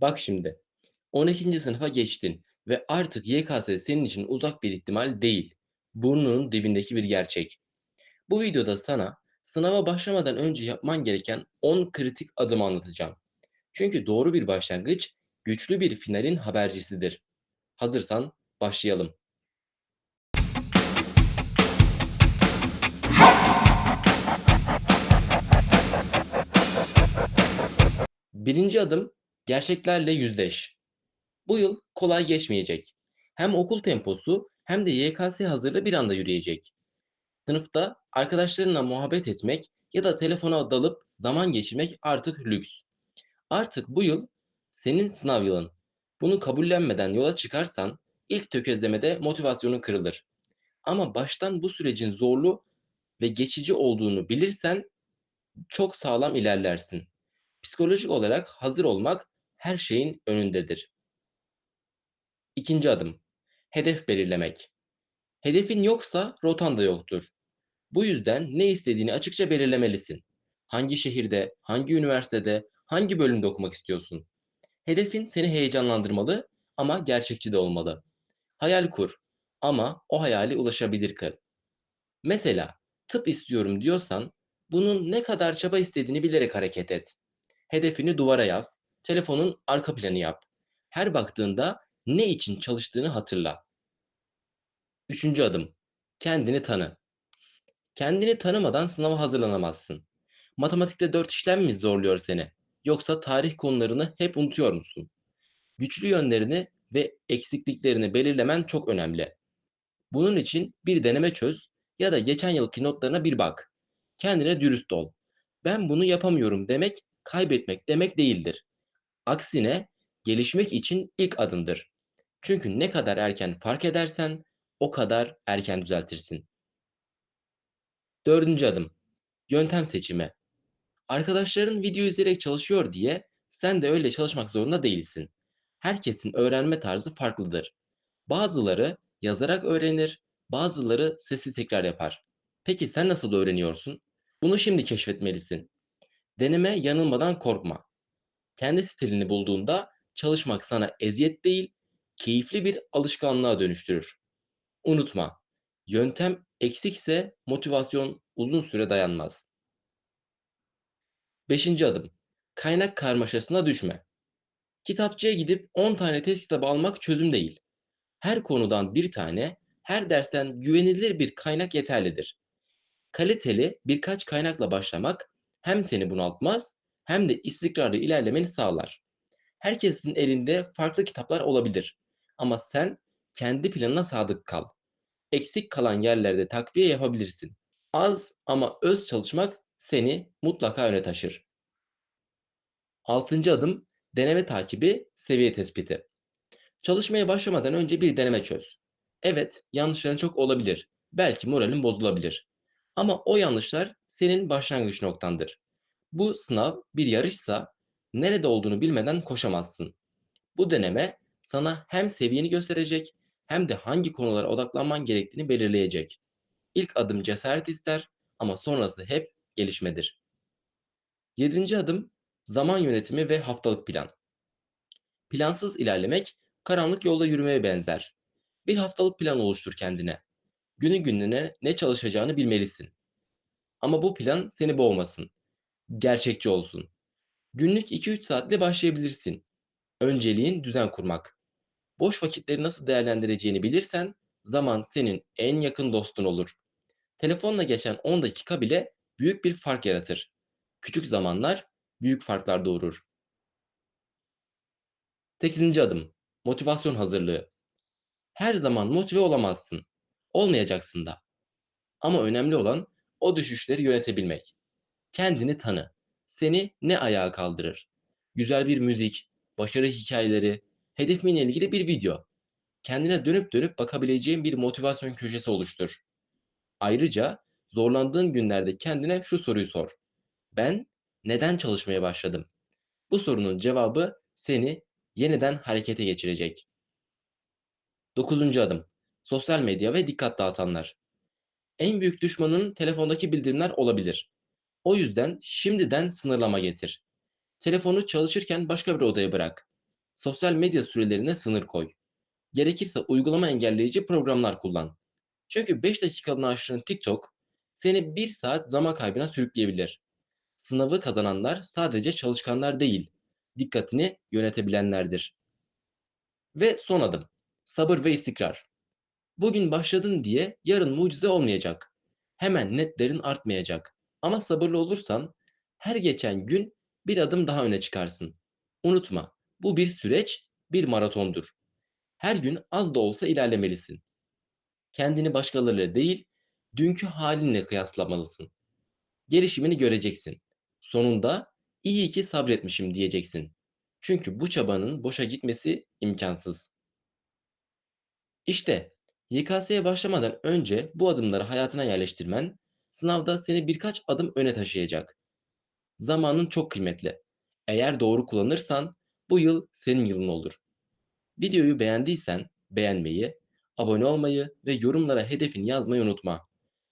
Bak şimdi, 12. sınıfa geçtin ve artık YKS senin için uzak bir ihtimal değil. Burnunun dibindeki bir gerçek. Bu videoda sana sınava başlamadan önce yapman gereken 10 kritik adım anlatacağım. Çünkü doğru bir başlangıç güçlü bir finalin habercisidir. Hazırsan başlayalım. Birinci adım gerçeklerle yüzleş. Bu yıl kolay geçmeyecek. Hem okul temposu hem de YKS hazırlığı bir anda yürüyecek. Sınıfta arkadaşlarınla muhabbet etmek ya da telefona dalıp zaman geçirmek artık lüks. Artık bu yıl senin sınav yılın. Bunu kabullenmeden yola çıkarsan ilk tökezlemede motivasyonun kırılır. Ama baştan bu sürecin zorlu ve geçici olduğunu bilirsen çok sağlam ilerlersin. Psikolojik olarak hazır olmak her şeyin önündedir. İkinci adım. Hedef belirlemek. Hedefin yoksa rotan da yoktur. Bu yüzden ne istediğini açıkça belirlemelisin. Hangi şehirde, hangi üniversitede, hangi bölümde okumak istiyorsun? Hedefin seni heyecanlandırmalı ama gerçekçi de olmalı. Hayal kur ama o hayali ulaşabilir kıl. Mesela tıp istiyorum diyorsan bunun ne kadar çaba istediğini bilerek hareket et. Hedefini duvara yaz, telefonun arka planı yap. Her baktığında ne için çalıştığını hatırla. Üçüncü adım. Kendini tanı. Kendini tanımadan sınava hazırlanamazsın. Matematikte dört işlem mi zorluyor seni? Yoksa tarih konularını hep unutuyor musun? Güçlü yönlerini ve eksikliklerini belirlemen çok önemli. Bunun için bir deneme çöz ya da geçen yılki notlarına bir bak. Kendine dürüst ol. Ben bunu yapamıyorum demek kaybetmek demek değildir. Aksine gelişmek için ilk adımdır. Çünkü ne kadar erken fark edersen o kadar erken düzeltirsin. Dördüncü adım. Yöntem seçimi. Arkadaşların video izleyerek çalışıyor diye sen de öyle çalışmak zorunda değilsin. Herkesin öğrenme tarzı farklıdır. Bazıları yazarak öğrenir, bazıları sesi tekrar yapar. Peki sen nasıl öğreniyorsun? Bunu şimdi keşfetmelisin. Deneme yanılmadan korkma. Kendi stilini bulduğunda çalışmak sana eziyet değil, keyifli bir alışkanlığa dönüştürür. Unutma, yöntem eksikse motivasyon uzun süre dayanmaz. Beşinci adım. Kaynak karmaşasına düşme. Kitapçıya gidip 10 tane test kitabı almak çözüm değil. Her konudan bir tane, her dersten güvenilir bir kaynak yeterlidir. Kaliteli birkaç kaynakla başlamak hem seni bunaltmaz hem de istikrarlı ilerlemeni sağlar. Herkesin elinde farklı kitaplar olabilir ama sen kendi planına sadık kal. Eksik kalan yerlerde takviye yapabilirsin. Az ama öz çalışmak seni mutlaka öne taşır. Altıncı adım deneme takibi, seviye tespiti. Çalışmaya başlamadan önce bir deneme çöz. Evet, yanlışların çok olabilir. Belki moralin bozulabilir. Ama o yanlışlar senin başlangıç noktandır. Bu sınav bir yarışsa nerede olduğunu bilmeden koşamazsın. Bu deneme sana hem seviyeni gösterecek hem de hangi konulara odaklanman gerektiğini belirleyecek. İlk adım cesaret ister ama sonrası hep gelişmedir. Yedinci adım zaman yönetimi ve haftalık plan. Plansız ilerlemek karanlık yolda yürümeye benzer. Bir haftalık plan oluştur kendine. Günü gününe ne çalışacağını bilmelisin. Ama bu plan seni boğmasın. Gerçekçi olsun. Günlük 2-3 saatle başlayabilirsin. Önceliğin düzen kurmak. Boş vakitleri nasıl değerlendireceğini bilirsen zaman senin en yakın dostun olur. Telefonla geçen 10 dakika bile büyük bir fark yaratır. Küçük zamanlar büyük farklar doğurur. 8. adım. Motivasyon hazırlığı. Her zaman motive olamazsın. Olmayacaksın da. Ama önemli olan o düşüşleri yönetebilmek. Kendini tanı. Seni ne ayağa kaldırır? Güzel bir müzik, başarı hikayeleri, hedefinle ilgili bir video. Kendine dönüp dönüp bakabileceğin bir motivasyon köşesi oluştur. Ayrıca zorlandığın günlerde kendine şu soruyu sor. Ben neden çalışmaya başladım? Bu sorunun cevabı seni yeniden harekete geçirecek. 9. adım. Sosyal medya ve dikkat dağıtanlar. En büyük düşmanın telefondaki bildirimler olabilir. O yüzden şimdiden sınırlama getir. Telefonu çalışırken başka bir odaya bırak. Sosyal medya sürelerine sınır koy. Gerekirse uygulama engelleyici programlar kullan. Çünkü 5 dakikalığını aştığın TikTok seni 1 saat zaman kaybına sürükleyebilir. Sınavı kazananlar sadece çalışkanlar değil, dikkatini yönetebilenlerdir. Ve son adım. Sabır ve istikrar. Bugün başladın diye yarın mucize olmayacak. Hemen netlerin artmayacak. Ama sabırlı olursan her geçen gün bir adım daha öne çıkarsın. Unutma, bu bir süreç, bir maratondur. Her gün az da olsa ilerlemelisin. Kendini başkalarıyla değil, dünkü halinle kıyaslamalısın. Gelişimini göreceksin. Sonunda iyi ki sabretmişim diyeceksin. Çünkü bu çabanın boşa gitmesi imkansız. İşte YKS'ye başlamadan önce bu adımları hayatına yerleştirmen sınavda seni birkaç adım öne taşıyacak. Zamanın çok kıymetli. Eğer doğru kullanırsan bu yıl senin yılın olur. Videoyu beğendiysen beğenmeyi, abone olmayı ve yorumlara hedefini yazmayı unutma.